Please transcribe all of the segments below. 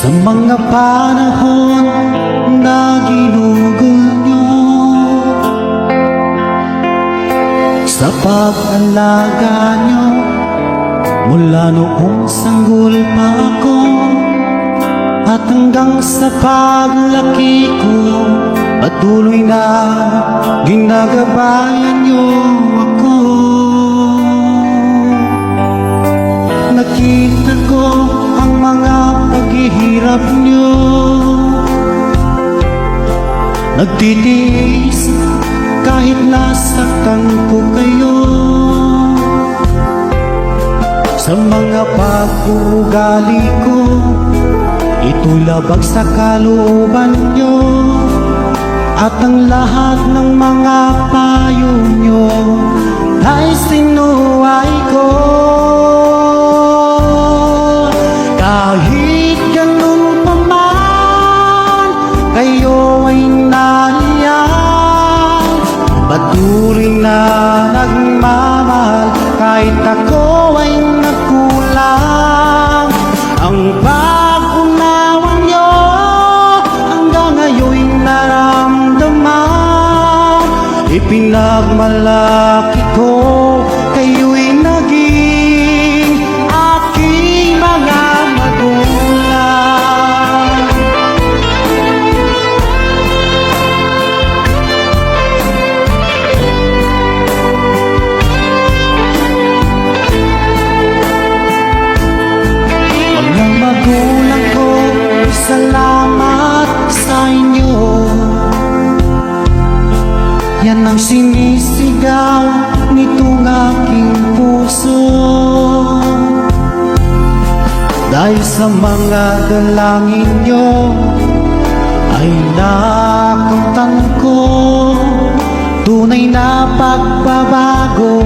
Sa mga panahon na ginugol nyo Sa pag-alaga nyo Mula noong sanggol pa ako At hanggang sa paglaki ko Patuloy na ginagabayan nyo Nagtitiis kahit nasaktan ko kayo. Sa mga pag-uugali ko Ito'y labag sa kalooban nyo. At ang lahat ng mga payo nyo Ay sinuway ko Ang pag-unawa nyo Hanggang ngayon'y naramdaman Ipinagmalaki ko Kayo'y sinisigaw nitong aking puso. Dahil sa mga dalangin nyo ay nakamtan ko. Tunay na pagbabago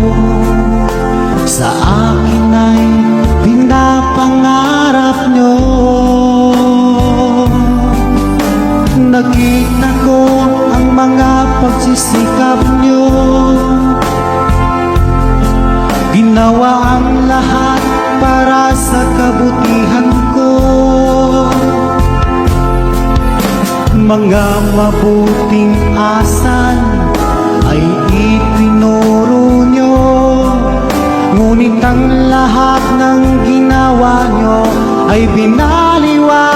pagsisikap nyo. Ginawa ang lahat para sa kabutihan ko. Mga mabuting asan ay itinuro nyo. Ngunit ang lahat ng ginawa nyo ay binaliwala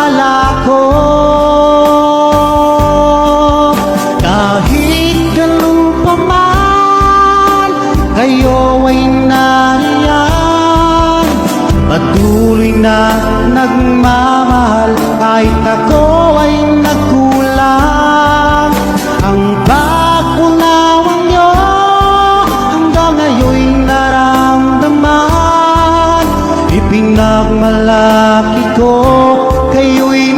nariyan Patuloy na nagmamahal kahit ako ay nagkulang Ang pag-unawa nyo hanggang ngayon'y naramdaman. Ipinagmalaki ko kayo'y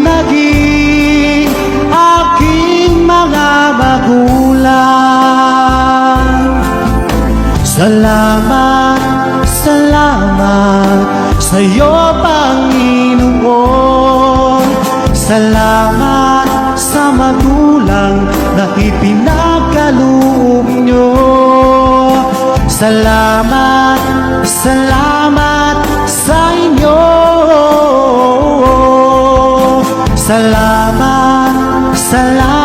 sa iyo, Panginoon. Salamat sa magulang na ipinagkaloob nyo. Salamat, salamat sa inyo. Salamat, salamat